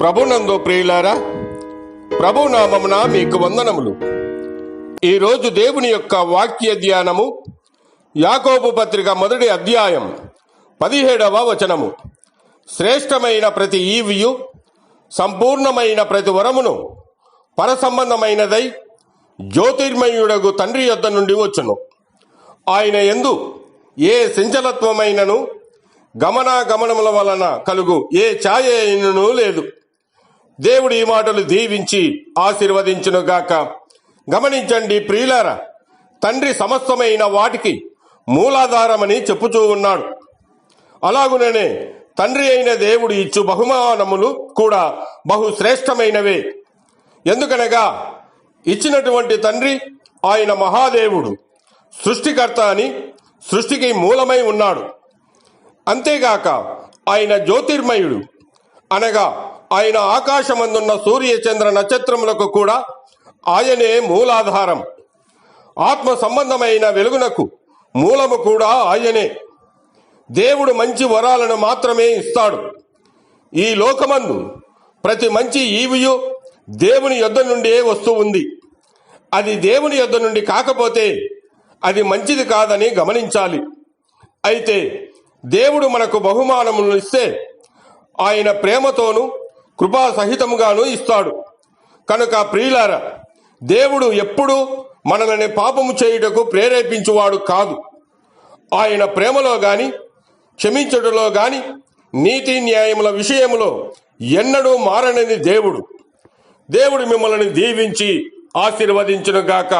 ప్రభునందు ప్రియులారా ప్రభునామమున మీకు వందనములు. ఈరోజు దేవుని యొక్క వాక్య ధ్యానము యాకోబు పత్రిక మొదటి అధ్యాయం పదిహేడవ వచనము. శ్రేష్టమైన ప్రతి ఈవియు సంపూర్ణమైన ప్రతి వరమును పరసంబంధమైనదై జ్యోతిర్మయుడగు తండ్రి యొద్ద నుండి వచ్చును. ఆయన ఎందు ఏ సంచలత్వమైనను గమనాగమనముల వలన కలుగు ఏ ఛాయను లేదు. దేవుడు ఈ మాటలు దీవించి ఆశీర్వదించునుగాక. గమనించండి ప్రియులార తండ్రి సమస్తమైన వాటికి మూలాధారమని చెప్పుచూ ఉన్నాడు. అలాగుననే తండ్రి అయిన దేవుడు ఇచ్చు బహుమానములు కూడా బహుశ్రేష్టమైనవే. ఎందుకనగా ఇచ్చినటువంటి తండ్రి ఆయన మహాదేవుడు సృష్టికర్త అని సృష్టికి మూలమై ఉన్నాడు. అంతేగాక ఆయన జ్యోతిర్మయుడు అనగా ఆయన ఆకాశమందున్న సూర్య చంద్ర నక్షత్రములకు కూడా ఆయనే మూలాధారం. ఆత్మ సంబంధమైన వెలుగునకు మూలము కూడా ఆయనే. దేవుడు మంచి వరాలను మాత్రమే ఇస్తాడు. ఈ లోకమందు ప్రతి మంచి ఈవియు దేవుని యొద్ద నుండే వస్తూ ఉంది. అది దేవుని యొద్ద నుండి కాకపోతే అది మంచిది కాదని గమనించాలి. అయితే దేవుడు మనకు బహుమానములను ఇస్తే ఆయన ప్రేమతోనూ కృపా సహితముగాను ఇస్తాడు. కనుక ప్రియులార దేవుడు ఎప్పుడూ మనల్ని పాపము చేయుటకు ప్రేరేపించువాడు కాదు. ఆయన ప్రేమలో గాని క్షమించుటలో గాని నీతి న్యాయముల విషయములో ఎన్నడూ మారనని దేవుడు. దేవుడు మిమ్మల్ని దీవించి ఆశీర్వదించునుగాక.